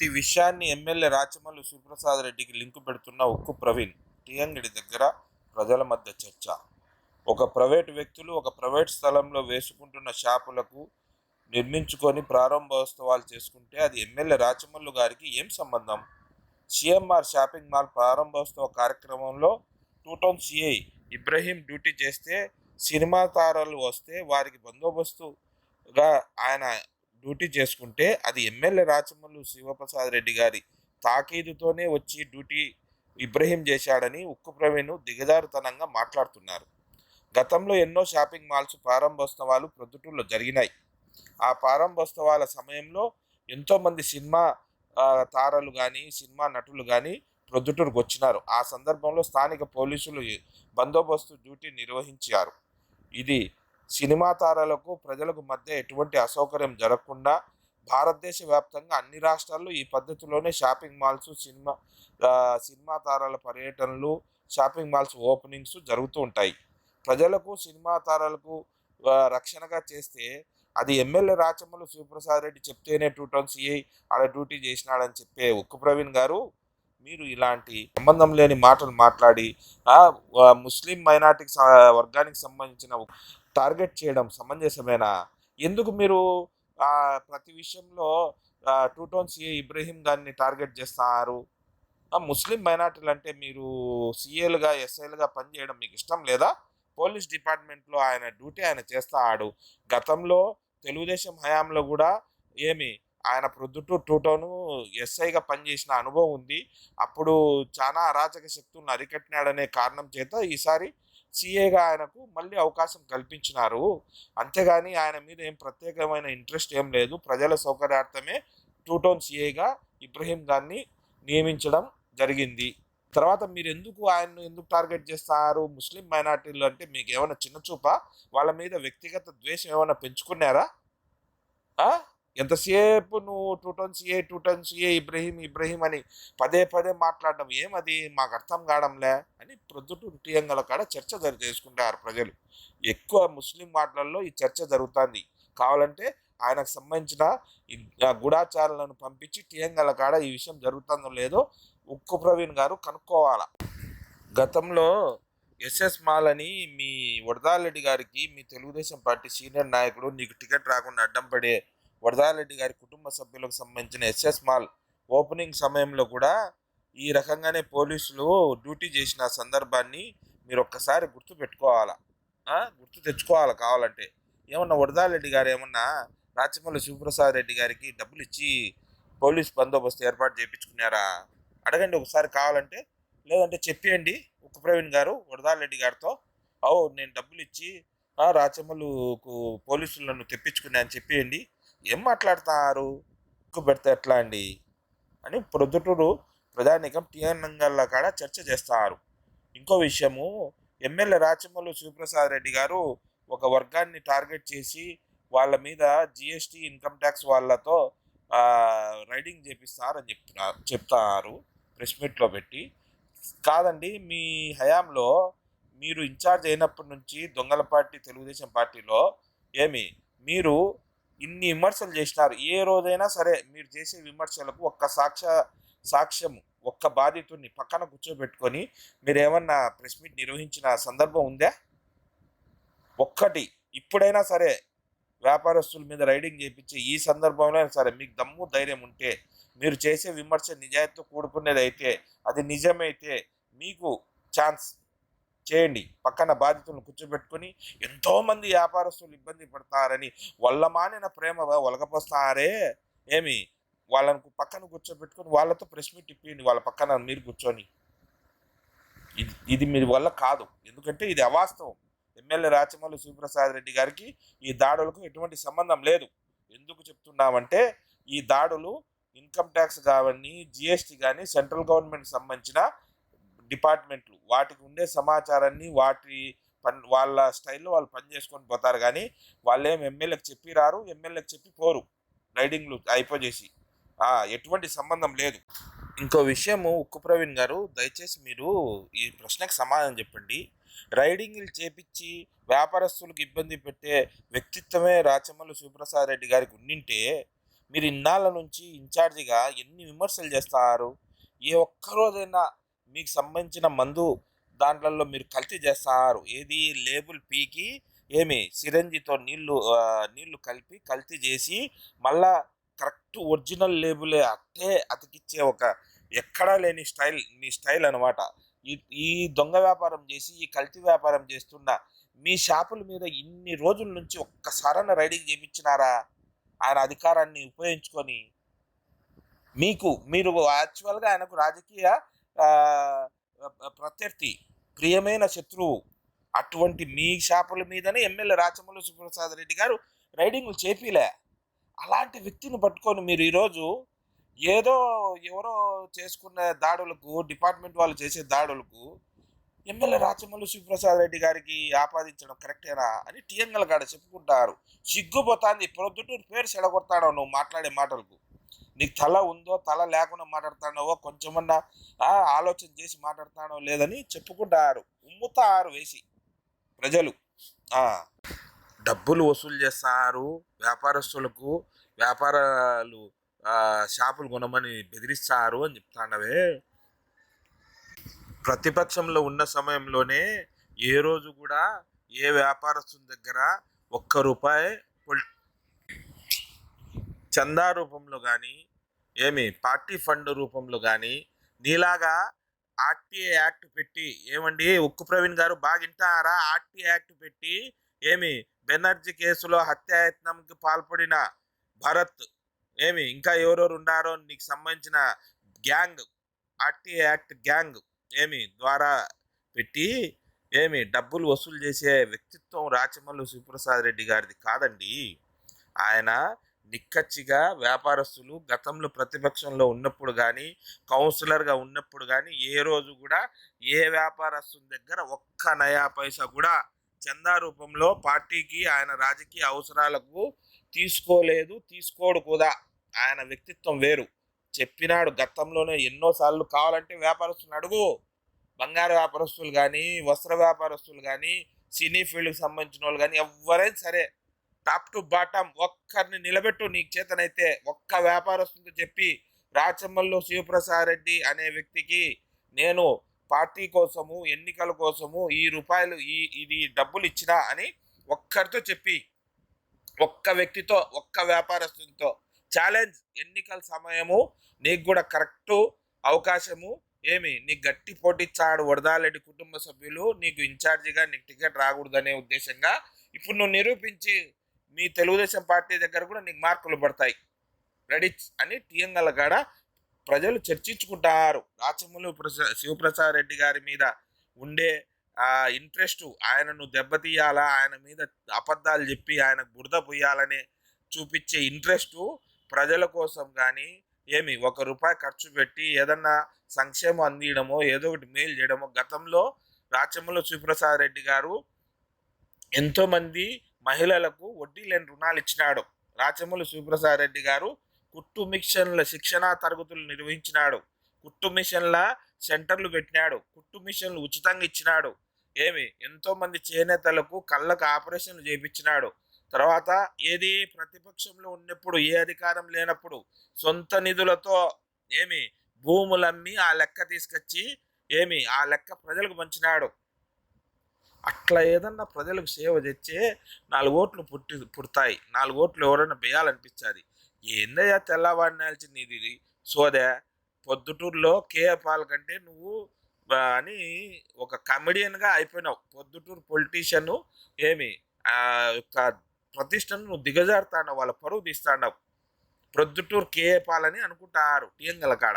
ఈ విషయాన్ని ఎమ్మెల్యే రాచమల్లు శివప్రసాద్ రెడ్డికి లింకు పెడుతున్న ఉక్కు ప్రవీణ్ టియంగిడి దగ్గర ప్రజల మధ్య చర్చ. ఒక ప్రైవేటు వ్యక్తులు ఒక ప్రైవేట్ స్థలంలో వేసుకుంటున్న షాపులకు నిర్మించుకొని ప్రారంభోత్సవాలు చేసుకుంటే అది ఎమ్మెల్యే రాచమల్లు గారికి ఏం సంబంధం? సిఎంఆర్ షాపింగ్ మాల్ ప్రారంభోత్సవ కార్యక్రమంలో two town CI Ibrahim duty చేస్తే సినిమా తారలు వస్తే వారికి బందోబస్తుగా ఆయన డ్యూటీ చేసుకుంటే అది ఎమ్మెల్యే రాచమల్లు శివప్రసాద్ రెడ్డి గారి తాకీదుతోనే వచ్చి డ్యూటీ ఇబ్రహీం చేశాడని ఉక్కు ప్రవీణ్ దిగజారుతనంగా మాట్లాడుతున్నారు. గతంలో ఎన్నో షాపింగ్ మాల్స్ ప్రారంభోత్సవాలు ప్రొద్దుటూరులో జరిగినాయి. ఆ ప్రారంభోత్సవాల సమయంలో ఎంతోమంది సినిమా తారలు కానీ సినిమా నటులు కానీ ప్రొద్దుటూరుకు వచ్చినారు. ఆ సందర్భంలో స్థానిక పోలీసులు బందోబస్తు డ్యూటీ నిర్వహించారు. ఇది సినిమా తారలకు ప్రజలకు మధ్య ఎటువంటి అసౌకర్యం జరగకుండా భారతదేశ వ్యాప్తంగా అన్ని రాష్ట్రాల్లో ఈ పద్ధతిలోనే షాపింగ్ మాల్స్ సినిమా సినిమా తారాల పర్యటనలు షాపింగ్ మాల్స్ ఓపెనింగ్స్ జరుగుతూ ఉంటాయి. ప్రజలకు సినిమా తారలకు రక్షణగా చేస్తే అది ఎమ్మెల్యే రాచమ్మలు శివప్రసాద్ రెడ్డి చెప్తేనే టూ టౌన్ సిఐ ఆడ డ్యూటీ చేసినాడని చెప్పే ఉక్కు ప్రవీణ్ గారు మీరు ఇలాంటి సంబంధం లేని మాటలు మాట్లాడి ముస్లిం మైనార్టీకి వర్గానికి సంబంధించిన టార్గెట్ చేయడం సమంజసమేనా? ఎందుకు మీరు ప్రతి విషయంలో టూ టౌన్ సిఏ ఇబ్రహీం గారిని టార్గెట్ చేస్తారు? ముస్లిం మైనార్టీలు అంటే మీరు సీఏలుగా ఎస్ఐలుగా పనిచేయడం మీకు ఇష్టం లేదా? పోలీస్ డిపార్ట్మెంట్లో ఆయన డ్యూటీ ఆయన చేస్తాడు. గతంలో తెలుగుదేశం హయాంలో కూడా ఏమి ఆయన ప్రొద్దుటూరు టూ టౌను ఎస్ఐగా పనిచేసిన అనుభవం ఉంది. అప్పుడు చాలా అరాచక శక్తులను అరికట్టినాడనే కారణం చేత ఈసారి సీఏగా ఆయనకు మళ్ళీ అవకాశం కల్పించినారు. అంతేగాని ఆయన మీద ఏం ప్రత్యేకమైన ఇంట్రెస్ట్ ఏం లేదు. ప్రజల సౌకర్యార్థమే టూ టౌన్ ఇబ్రహీం గారిని నియమించడం జరిగింది. తర్వాత మీరు ఎందుకు ఆయన్ను ఎందుకు టార్గెట్ చేస్తారు? ముస్లిం మైనార్టీలు అంటే మీకు ఏమైనా చిన్న చూపా? వాళ్ళ మీద వ్యక్తిగత ద్వేషం ఏమైనా పెంచుకున్నారా? ఎంతసేపు నువ్వు two town CA two town CA Ibrahim Ibrahim అని పదే పదే మాట్లాడడం ఏమది? మాకు అర్థం కావడంలే అని ప్రొద్దుటూరు టీఎంగల కాడ చర్చ జరి చేసుకుంటారు ప్రజలు. ఎక్కువ ముస్లిం మాటలలో ఈ చర్చ జరుగుతుంది. కావాలంటే ఆయనకు సంబంధించిన ఈ పంపించి టీఎంగల కాడ ఈ విషయం జరుగుతుందో లేదో ఉక్కు ప్రవీణ్ గారు కనుక్కోవాలా. గతంలో ఎస్ఎస్ మాల్ అని మీ వరదారెడ్డి గారికి మీ తెలుగుదేశం పార్టీ సీనియర్ నాయకుడు నీకు టికెట్ రాకుండా అడ్డం పడే వరదారెడ్డి గారి కుటుంబ సభ్యులకు సంబంధించిన ఎస్ఎస్ మాల్ ఓపెనింగ్ సమయంలో కూడా ఈ రకంగానే పోలీసులు డ్యూటీ చేసిన సందర్భాన్ని మీరు ఒక్కసారి గుర్తు పెట్టుకోవాలా? గుర్తు తెచ్చుకోవాలి కావాలంటే? ఏమన్నా వరదారెడ్డి గారు ఏమన్నా రాచమల్లి శివప్రసాద్ రెడ్డి గారికి డబ్బులు ఇచ్చి పోలీస్ బందోబస్తు ఏర్పాటు చేయించుకున్నారా? అడగండి ఒకసారి కావాలంటే. లేదంటే చెప్పేయండి ఉక్కు ప్రవీణ్ గారు వరదారెడ్డి గారితో. అవు నేను డబ్బులు ఇచ్చి రాచమల్లుకు పోలీసులు నన్ను తెప్పించుకున్నా అని చెప్పేయండి. ఏం మాట్లాడుతున్నారు ఉక్కు పెడితే ఎట్లా అండి? అని ప్రొద్దుటూరు ప్రధానికం టిఎన్ కాడ చర్చ చేస్తారు. ఇంకో విషయము ఎమ్మెల్యే రాచమల్లు శివప్రసాద్ రెడ్డి గారు ఒక వర్గాన్ని టార్గెట్ చేసి వాళ్ళ మీద జిఎస్టీ ఇన్కమ్ ట్యాక్స్ వాళ్ళతో రైడింగ్ చేపిస్తారని చెప్తున్నారు చెప్తారు ప్రెస్ మీట్లో పెట్టి. కాదండి మీ హయాంలో మీరు ఇన్ఛార్జ్ అయినప్పటి నుంచి దొంగల పార్టీ తెలుగుదేశం పార్టీలో ఏమి? మీరు ఇన్ని విమర్శలు చేసినారు. ఏ రోజైనా సరే మీరు చేసే విమర్శలకు ఒక్క సాక్ష సాక్ష్యము ఒక్క బాధితుడిని పక్కన కూర్చోబెట్టుకొని మీరు ఏమన్నా ప్రెస్ మీట్ నిర్వహించిన సందర్భం ఉందా? ఒక్కటి. ఇప్పుడైనా సరే వ్యాపారస్తుల మీద రైడింగ్ చేయించే ఈ సందర్భంలో సరే మీకు దమ్ము ధైర్యం ఉంటే మీరు చేసే విమర్శ నిజాయితీతో కూడుకునేది అయితే అది నిజమైతే మీకు ఛాన్స్ చేయండి. పక్కన బాధితులను కూర్చోబెట్టుకొని ఎంతోమంది వ్యాపారస్తులు ఇబ్బంది పడతారని వాళ్ళ మానిన ప్రేమ ఒలగపోస్తారే? ఏమి? వాళ్ళను పక్కన కూర్చోబెట్టుకుని వాళ్ళతో ప్రెస్ మీట్ ఇప్పియండి. వాళ్ళ పక్కన మీరు కూర్చొని. ఇది ఇది మీ వల్ల కాదు. ఎందుకంటే ఇది అవాస్తవం. ఎమ్మెల్యే రాచమల్లి శివప్రసాద్ రెడ్డి గారికి ఈ దాడులకు ఎటువంటి సంబంధం లేదు. ఎందుకు చెప్తున్నామంటే ఈ దాడులు ఇన్కమ్ ట్యాక్స్ కానీ జిఎస్టీ కానీ సెంట్రల్ గవర్నమెంట్ సంబంధించిన డిపార్ట్మెంట్లు వాటికి ఉండే సమాచారాన్ని వాటి పని వాళ్ళ స్టైల్లో వాళ్ళు పని చేసుకొని పోతారు. కానీ వాళ్ళేం ఎమ్మెల్యేకి చెప్పి రారు ఎమ్మెల్యేకి చెప్పి పోరు. రైడింగ్లు అయిపోజేసి. ఎటువంటి సంబంధం లేదు. ఇంకో విషయము ఉక్కు ప్రవీణ్ గారు దయచేసి మీరు ఈ ప్రశ్నకు సమాధానం చెప్పండి. రైడింగ్లు చేపించి వ్యాపారస్తులకు ఇబ్బంది పెట్టే వ్యక్తిత్వమే రాచమల్లు శివప్రసాద్ రెడ్డి గారికి ఉండింటే మీరు ఇన్నాళ్ళ నుంచి ఇన్ఛార్జిగా ఎన్ని విమర్శలు చేస్తారు? ఏ ఒక్కరోజైనా మీకు సంబంధించిన మందు దాంట్లలో మీరు కల్తీ చేస్తారు. ఏది? లేబుల్ పీకి ఏమి? సిరంజితో నీళ్ళు నీళ్ళు కలిపి కల్తీ చేసి మళ్ళా కరెక్ట్ ఒరిజినల్ లేబులే అట్టే అతికిచ్చే ఒక ఎక్కడా లేని స్టైల్ మీ స్టైల్ అనమాట ఈ ఈ దొంగ వ్యాపారం చేసి ఈ కల్తీ వ్యాపారం చేస్తున్న మీ షాపుల మీద ఇన్ని రోజుల నుంచి ఒక్కసారైనా రైడింగ్ చేయించినారా ఆయన అధికారాన్ని ఉపయోగించుకొని మీకు మీరు యాక్చువల్గా ఆయనకు రాజకీయ ప్రత్యర్థి ప్రియమైన శత్రువు అటువంటి మీ షాపుల మీదనే ఎమ్మెల్యే రాచమల్లు సుప్రసాద్ రెడ్డి గారు రైడింగ్లు చేపిలే. అలాంటి వ్యక్తిని పట్టుకొని మీరు ఈరోజు ఏదో ఎవరో చేసుకున్న దాడులకు డిపార్ట్మెంట్ వాళ్ళు చేసే దాడులకు ఎమ్మెల్యే రాచమల్లు శివప్రసాద్ రెడ్డి గారికి ఆపాదించడం కరెక్టేనా అని టీఎంఎల్ కాడ చెప్పుకుంటారు. సిగ్గుపోతాంది. ప్రొద్దుటూరు పేరు సెడగొడతాడో నువ్వు మాట్లాడే మాటలకు. నీకు తల ఉందో తల లేకుండా మాట్లాడుతున్నావో కొంచెమన్నా ఆలోచన చేసి మాట్లాడుతాడో లేదని చెప్పుకుంటారు. ఉమ్ముతారు వేసి ప్రజలు. డబ్బులు వసూలు చేస్తారు. వ్యాపారస్తులకు వ్యాపారాలు షాపులు కొనమని బెదిరిస్తారు అని చెప్తాండవే ప్రతిపక్షంలో ఉన్న సమయంలోనే ఏ రోజు కూడా ఏ వ్యాపారస్తుని దగ్గర ఒక్క రూపాయి పొల్- చందా రూపంలో కానీ ఏమి పార్టీ ఫండ్ రూపంలో కానీ నీలాగా ఆర్టీఏ యాక్ట్ పెట్టి ఏమండి ఉక్కు ప్రవీణ్ గారు బాగా వింటారా? ఆర్టీఏ యాక్ట్ పెట్టి ఏమి బెనర్జీ కేసులో హత్యాయత్నంకి పాల్పడిన భరత్ ఏమి ఇంకా ఎవరెవరు ఉండారో నీకు సంబంధించిన గ్యాంగ్ ఆర్టీఏ యాక్ట్ గ్యాంగ్ ఏమి ద్వారా పెట్టి ఏమి డబ్బులు వసూలు చేసే వ్యక్తిత్వం రాచమల్లు శివప్రసాద్ రెడ్డి గారిది కాదండి. ఆయన నిక్కచ్చిగా వ్యాపారస్తులు గతంలో ప్రతిపక్షంలో ఉన్నప్పుడు కానీ కౌన్సిలర్గా ఉన్నప్పుడు కానీ ఏ రోజు కూడా ఏ వ్యాపారస్తుని దగ్గర ఒక్క నయా పైసా కూడా చందా రూపంలో పార్టీకి ఆయన రాజకీయ అవసరాలకు తీసుకోలేదు తీసుకోడు కూడా. ఆయన వ్యక్తిత్వం వేరు. చెప్పినాడు గతంలోనే ఎన్నోసార్లు కావాలంటే వ్యాపారస్తులు అడుగు. బంగారు వ్యాపారస్తులు కానీ వస్త్ర వ్యాపారస్తులు కానీ సినీ ఫీల్డ్కి సంబంధించిన వాళ్ళు కానీ ఎవరైనా సరే టాప్ టు బాటమ్ ఒక్కరిని నిలబెట్టు నీకు చేతనైతే ఒక్క వ్యాపారస్తులతో చెప్పి రాచమ్మల్లో శివప్రసాద్ రెడ్డి అనే వ్యక్తికి నేను పార్టీ కోసము ఎన్నికల కోసము ఈ రూపాయలు ఈ ఇది డబ్బులు ఇచ్చినా అని ఒక్కరితో చెప్పి ఒక్క వ్యక్తితో ఒక్క వ్యాపారస్తునితో ఛాలెంజ్ ఎన్నికల సమయము నీకు కూడా కరెక్ట్ అవకాశము ఏమి? నీకు గట్టి పోటీచ్చాడు వరదాలెడ్డి కుటుంబ సభ్యులు నీకు ఇన్ఛార్జిగా నీకు టికెట్ రాకూడదనే ఉద్దేశంగా ఇప్పుడు నువ్వు నిరూపించి మీ తెలుగుదేశం పార్టీ దగ్గర కూడా నీకు మార్కులు పడతాయి. రెడీ అని టీఎంగల కాడ ప్రజలు చర్చించుకుంటారు. రాచమల్లు ప్రసా శివప్రసాద్ రెడ్డి గారి మీద ఉండే ఆ ఇంట్రెస్ట్ ఆయనను దెబ్బతీయాలా ఆయన మీద అబద్ధాలు చెప్పి ఆయనకు బురద పొయ్యాలని చూపించే ఇంట్రెస్ట్ ప్రజల కోసం కానీ ఏమి ఒక రూపాయి ఖర్చు పెట్టి ఏదన్నా సంక్షేమం అందియడమో ఏదో ఒకటి మేలు చేయడమో గతంలో రాచమూల శివప్రసాద్ రెడ్డి గారు ఎంతోమంది మహిళలకు వడ్డీ లేని రుణాలు ఇచ్చినాడు. రాచమూలి సుప్రసాద్ రెడ్డి గారు కుట్టు మిషన్ల శిక్షణా తరగతులు నిర్వహించినాడు. కుట్టు మిషన్ల సెంటర్లు పెట్టినాడు. కుట్టు మిషన్లు ఉచితంగా ఇచ్చినాడు. ఏమి? ఎంతోమంది చేనేతలకు కళ్ళకు ఆపరేషన్లు చేయించినాడు తర్వాత ఏది? ప్రతిపక్షంలో ఉన్నప్పుడు ఏ అధికారం లేనప్పుడు సొంత నిధులతో ఏమి? భూములమ్మి ఆ లెక్క తీసుకొచ్చి ఏమి? ఆ లెక్క ప్రజలకు పంచినాడు. అట్లా ఏదన్నా ప్రజలకు సేవ తెచ్చే నాలుగు ఓట్లు పుట్టి పుడతాయి. నాలుగు ఓట్లు ఎవరైనా వేయాలనిపించాలి ఏందయ్యా తెల్లవాడినాల్సింది ఇది సోదే పొద్దుటూరులో కేఏ పాల్ కంటే నువ్వు అని ఒక కమెడియన్గా అయిపోయినావు. పొద్దుటూరు పొలిటీషియన్ ఏమి ఆ యొక్క ప్రతిష్టను నువ్వు దిగజారుతాడావు వాళ్ళ పరువు తీస్తాడావు ప్రొద్దుటూరు కేఏ పాల్ అని అనుకుంటారు టీఎంగల కాడ.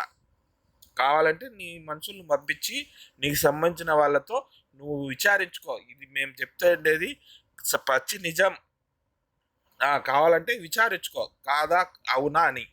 కావాలంటే నీ మనుషులను పంపించి నీకు సంబంధించిన వాళ్ళతో నువ్వు విచారించుకో. ఇది మేము చెప్తే ఉండేది స- పచ్చి నిజం. కావాలంటే విచారించుకో. కాదా? అవునా అని.